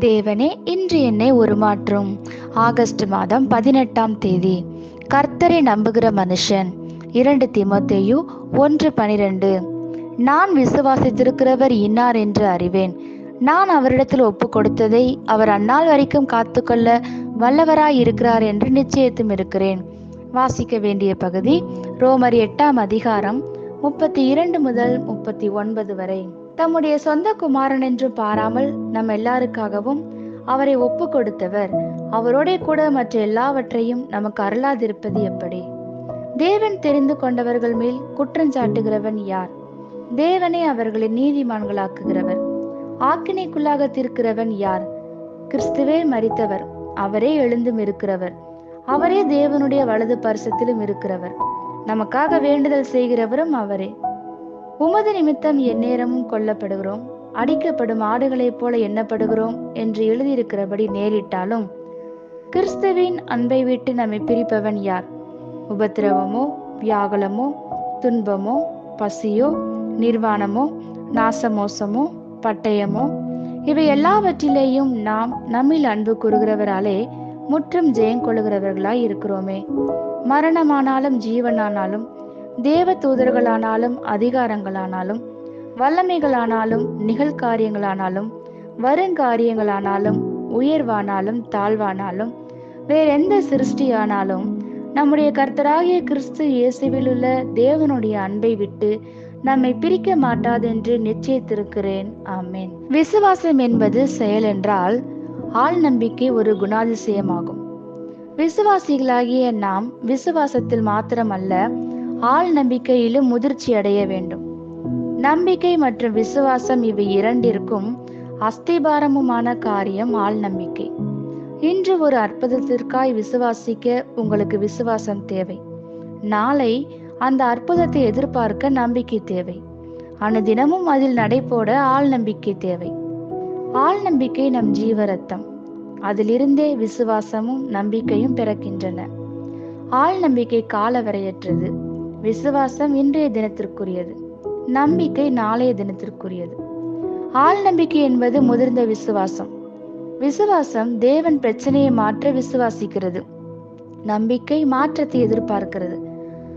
தேவனே இன்று என்னை உருமாற்றும். ஆகஸ்ட் மாதம் பதினெட்டாம் தேதி. கர்த்தரை நம்புகிற மனுஷன். இரண்டு திமோத்தேயு ஒன்று பனிரெண்டு. நான் விசுவாசித்திருக்கிறவர் இன்னார் என்று அறிவேன். நான் அவரிடத்தில் ஒப்பு கொடுத்ததை அவர் அந்நாள் வரைக்கும் காத்துக்கொள்ள வல்லவராய் இருக்கிறார் என்று நிச்சயத்தும் இருக்கிறேன். வாசிக்க வேண்டிய பகுதி ரோமர் எட்டாம் அதிகாரம் முப்பத்தி இரண்டு முதல் முப்பத்தி ஒன்பது வரை. தம்முடைய சொந்த குமாரன் என்று பாராமல் நம் எல்லாருக்காகவும் அவரை ஒப்பு கொடுத்தவர் அவரோட கூட மற்ற எல்லாவற்றையும் நமக்கு அருளாதிருப்பது எப்படி? தேவன் தெரிந்து கொண்டவர்கள் மேல் குற்றஞ்சாட்டுகிறவன் யார்? தேவனே அவர்களை நீதிமான்களாக்குகிறவர். ஆக்கினைக்குள்ளாக தீர்க்கிறவன் யார்? கிறிஸ்துவே மறித்தவர் அவரே எழுந்தும் இருக்கிறவர். அவரே தேவனுடைய வலது பரிசத்திலும் இருக்கிறவர். நமக்காக வேண்டுதல் செய்கிறவரும் அவரே. உமது நிமித்தம் எந்நேரமும் கொல்லப்படுகிறோம். அடிக்கப்படும் ஆடுகளைப் போல எண்ணப்படுகிறோம் என்று எழுதியிருக்கிறபடி நேரிட்டாலும் கிறிஸ்துவின் அன்பை விட்டு நம்மை பிரிப்பவன் யார்? உபத்திரவமோ வியாகுலமோ துன்பமோ பசியோ நிர்வாணமோ நாசமோசமோ பட்டயமோ இவை எல்லாவற்றிலேயும் நாம் நம்மில் அன்பு கூறுகிறவராலே முற்றும் ஜெயம் கொள்கிறவர்களாய் இருக்கிறோமே. மரணமானாலும் ஜீவனானாலும் தேவ தூதர்களானாலும் அதிகாரங்களானாலும் வல்லமைகளானாலும் நிகழ்காரியங்களானாலும் வருங்காரியங்களானாலும் உயர்வானாலும் தாழ்வானாலும் வேறெந்த சிருஷ்டியானாலும் நம்முடைய கர்த்தராகிய கிறிஸ்து இயேசுவில் உள்ள தேவனுடைய அன்பை விட்டு நம்மை பிரிக்க மாட்டாதென்று நிச்சயித்திருக்கிறேன். ஆமேன். விசுவாசம் என்பது செயல் என்றால் ஆள் நம்பிக்கை ஒரு குணாதிசயமாகும். விசுவாசிகளாகிய நாம் விசுவாசத்தில் மாத்திரமல்ல ஆள் நம்பிக்கையிலும் முதிர்ச்சி அடைய வேண்டும். நம்பிக்கை மற்றும் விசுவாசம் இவை இரண்டிற்கும் அஸ்திபாரமுமான காரியம் ஆள் நம்பிக்கை. இன்று ஒரு அற்புதத்திற்காய் விசுவாசிக்க உங்களுக்கு விசுவாசம் தேவை. நாளை அந்த அற்புதத்தை எதிர்பார்க்க நம்பிக்கை தேவை. அனுதினமும் அதில் நடைபோட ஆள் நம்பிக்கை தேவை. ஆள் நம்பிக்கை நம் ஜீவரத்தம். அதிலிருந்தே விசுவாசமும் நம்பிக்கையும் பிறக்கின்றன. ஆள் நம்பிக்கை காலவரையற்றது. விசுவாசம் இன்றைய தினத்திற்குரியது. நம்பிக்கை நாளைய தினத்திற்குரியது. ஆள் நம்பிக்கை என்பது முதிர்ந்த விசுவாசம். விசுவாசம் தேவன் பிரச்சனையை மாற்ற விசுவாசிக்கிறது. நம்பிக்கை மாற்றத்தை எதிர்பார்க்கிறது.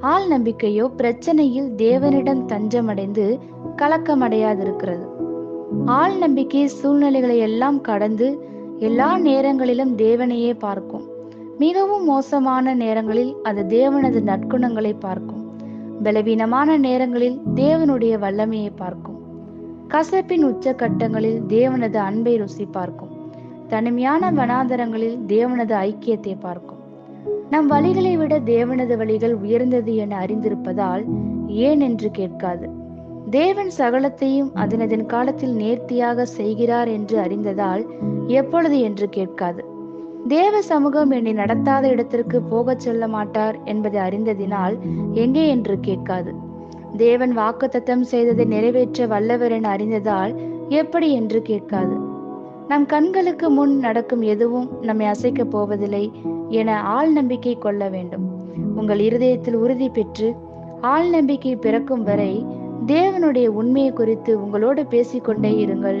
ஆள் நம்பிக்கையோ பிரச்சனையில் தேவனிடம் தஞ்சமடைந்து கலக்கமடையாதிருக்கிறது. ஆள் நம்பிக்கை சூழ்நிலைகளை எல்லாம் கடந்து எல்லா நேரங்களிலும் தேவனையே பார்க்கும். மிகவும் மோசமான நேரங்களில் அது தேவனது நற்குணங்களை பார்க்கும். பலவீனமான நேரங்களில் தேவனுடைய வல்லமையை பார்க்கும். கசப்பின் உச்சக்கட்டங்களில் தேவனது அன்பை ருசி பார்க்கும். தனிமையான வனாந்தரங்களில் தேவனது ஐக்கியத்தை பார்க்கும். நம் வழிகளை விட தேவனது வழிகள் உயர்ந்தது என அறிந்திருப்பதால் ஏன் என்று கேட்காது. தேவன் சகலத்தையும் அதனதன் காலத்தில் நேர்த்தியாக செய்கிறார் என்று அறிந்ததால் எப்பொழுது என்று கேட்காது. தேவ சமூகம் என்னை நடத்தாத இடத்திற்கு போகச் சொல்ல மாட்டார் என்பதை அறிந்ததினால் எங்கே என்று கேட்காது. தேவன் வாக்குத்தத்தம் செய்ததை நிறைவேற்ற வல்லவர் என அறிந்ததால் எப்படி என்று கேட்காது. நம் கண்களுக்கு முன் நடக்கும் எதுவும் நம்மை அசைக்கப் போவதில்லை என ஆள் நம்பிக்கை கொள்ள வேண்டும். உங்கள் இருதயத்தில் உறுதி பெற்று ஆள் நம்பிக்கை பிறக்கும் வரை தேவனுடைய உண்மையை குறித்து உங்களோடு பேசிக்கொண்டே இருங்கள்.